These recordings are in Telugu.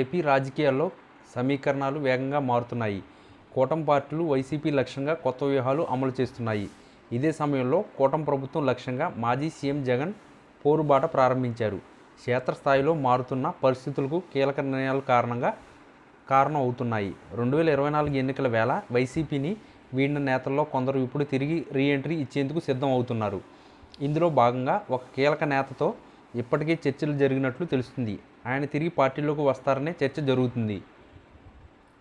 ఏపీ రాజకీయాల్లో సమీకరణాలు వేగంగా మారుతున్నాయి. కూటమి పార్టీలు వైసీపీ లక్ష్యంగా కొత్త వ్యూహాలు అమలు చేస్తున్నాయి. ఇదే సమయంలో కూటమి ప్రభుత్వం లక్ష్యంగా మాజీ సీఎం జగన్ పోరుబాట ప్రారంభించారు. క్షేత్రస్థాయిలో మారుతున్న పరిస్థితులకు కీలక నిర్ణయాల కారణంగా కారణం అవుతున్నాయి రెండు వేల ఇరవై నాలుగు ఎన్నికల వేళ వైసీపీని వీడిన నేతల్లో కొందరు ఇప్పుడు తిరిగి రీఎంట్రీ ఇచ్చేందుకు సిద్ధం అవుతున్నారు ఇందులో భాగంగా ఒక కీలక నేతతో ఇప్పటికే చర్చలు జరిగినట్లు తెలుస్తుంది. ఆయన తిరిగి పార్టీలోకి వస్తారనే చర్చ జరుగుతుంది.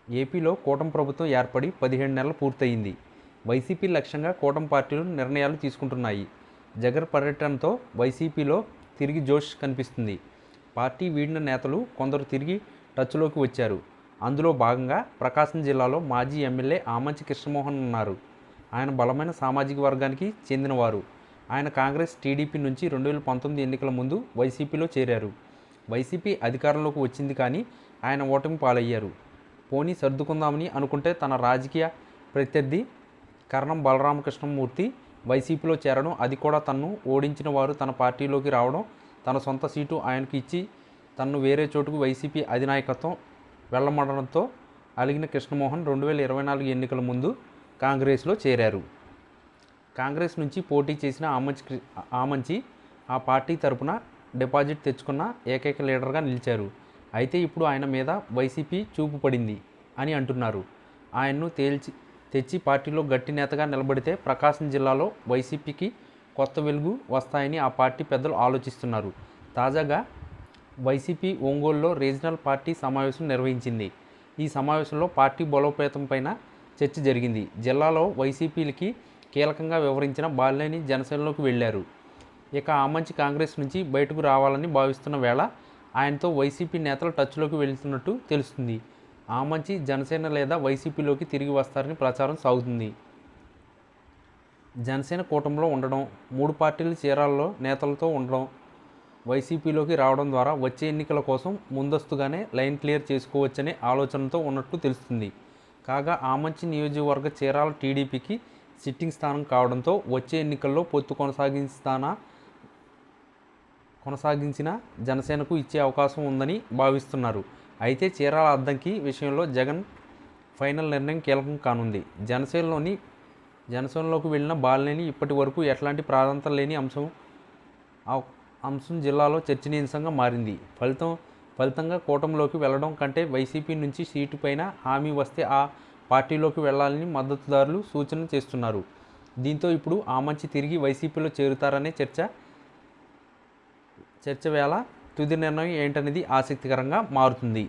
ఏపీలో కూటమి ప్రభుత్వం ఏర్పడి పదిహేడు నెలలు పూర్తయింది. వైసీపీ లక్ష్యంగా కూటమి పార్టీలు నిర్ణయాలు తీసుకుంటున్నాయి. జగన్ పర్యటనతో వైసీపీలో తిరిగి జోష్ కనిపిస్తుంది. పార్టీ వీడిన నేతలు కొందరు తిరిగి టచ్లోకి వచ్చారు. అందులో భాగంగా ప్రకాశం జిల్లాలో మాజీ ఎమ్మెల్యే ఆమంచి కృష్ణమోహన్ ఉన్నారు. ఆయన బలమైన సామాజిక వర్గానికి చెందినవారు. ఆయన కాంగ్రెస్ టీడీపీ నుంచి రెండు వేల పంతొమ్మిది ఎన్నికల ముందు వైసీపీలో చేరారు. వైసీపీ అధికారంలోకి వచ్చింది కానీ ఆయన ఓటమి పాలయ్యారు. పోనీ సర్దుకుందామని అనుకుంటే తన రాజకీయ ప్రత్యర్థి కర్ణం బలరామకృష్ణమూర్తి వైసీపీలో చేరడం అది కూడా తన్ను ఓడించిన వారు తన పార్టీలోకి రావడం తన సొంత సీటు ఆయనకు ఇచ్చి తన్ను వేరే చోటుకు వైసీపీ అధినాయకత్వం వెళ్ళమడడంతో అలిగిన కృష్ణమోహన్ రెండు వేల ఇరవై నాలుగు ఎన్నికల ముందు కాంగ్రెస్లో చేరారు. కాంగ్రెస్ నుంచి పోటీ చేసిన ఆమంచి ఆమంచి ఆ పార్టీ తరపున డిపాజిట్ తెచ్చుకున్న ఏకైక లీడర్గా నిలిచారు. అయితే ఇప్పుడు ఆయన మీద వైసీపీ చూపు పడింది అని అంటున్నారు. ఆయన్ను తేల్చి తెచ్చి పార్టీలో గట్టి నేతగా నిలబడితే ప్రకాశం జిల్లాలో వైసీపీకి కొత్త వెలుగు వస్తాయని ఆ పార్టీ పెద్దలు ఆలోచిస్తున్నారు. తాజాగా వైసీపీ ఒంగోలులో రీజనల్ పార్టీ సమావేశం నిర్వహించింది. ఈ సమావేశంలో పార్టీ బలోపేతం పైన చర్చ జరిగింది. జిల్లాలో వైసీపీలకి కీలకంగా వివరించిన బాలినేని జనసేనలోకి వెళ్ళారు ఇక ఆమంచి కాంగ్రెస్ నుంచి బయటకు రావాలని భావిస్తున్న వేళ ఆయనతో వైసీపీ నేతలు టచ్లోకి వెళ్తున్నట్టు తెలుస్తుంది. ఆమంచి జనసేన లేదా వైసీపీలోకి తిరిగి వస్తారని ప్రచారం సాగుతుంది. జనసేన కూటమిలో ఉండడం మూడు పార్టీల చీరాల్లో నేతలతో ఉండడం వైసీపీలోకి రావడం ద్వారా వచ్చే ఎన్నికల కోసం ముందస్తుగానే లైన్ క్లియర్ చేసుకోవచ్చనే ఆలోచనతో ఉన్నట్టు తెలుస్తుంది. కాగా ఆమంచి నియోజకవర్గ చీరాల టీడీపీకి సిట్టింగ్ స్థానం కావడంతో వచ్చే ఎన్నికల్లో పొత్తు కొనసాగిస్తానా కొనసాగించిన జనసేనకు ఇచ్చే అవకాశం ఉందని భావిస్తున్నారు. అయితే చీరాల అద్దంకి విషయంలో జగన్ ఫైనల్ నిర్ణయం కీలకం కానుంది. జనసేనలోని జనసేనలోకి వెళ్ళిన బాలినేని ఇప్పటి వరకు ఎట్లాంటి ప్రాధాన్యత లేని అంశం అంశం జిల్లాలో చర్చనీయాంశంగా మారింది. ఫలితం ఫలితంగా కూటమిలోకి వెళ్ళడం కంటే వైసీపీ నుంచి సీటు పైన హామీ వస్తే ఆ పార్టీలోకి వెళ్ళాలని మద్దతుదారులు సూచన చేస్తున్నారు. దీంతో ఇప్పుడు ఆమంచి తిరిగి వైసీపీలో చేరుతారనే చర్చ చర్చ వేళ తుది నిర్ణయం ఏంటనేది ఆసక్తికరంగా మారుతుంది.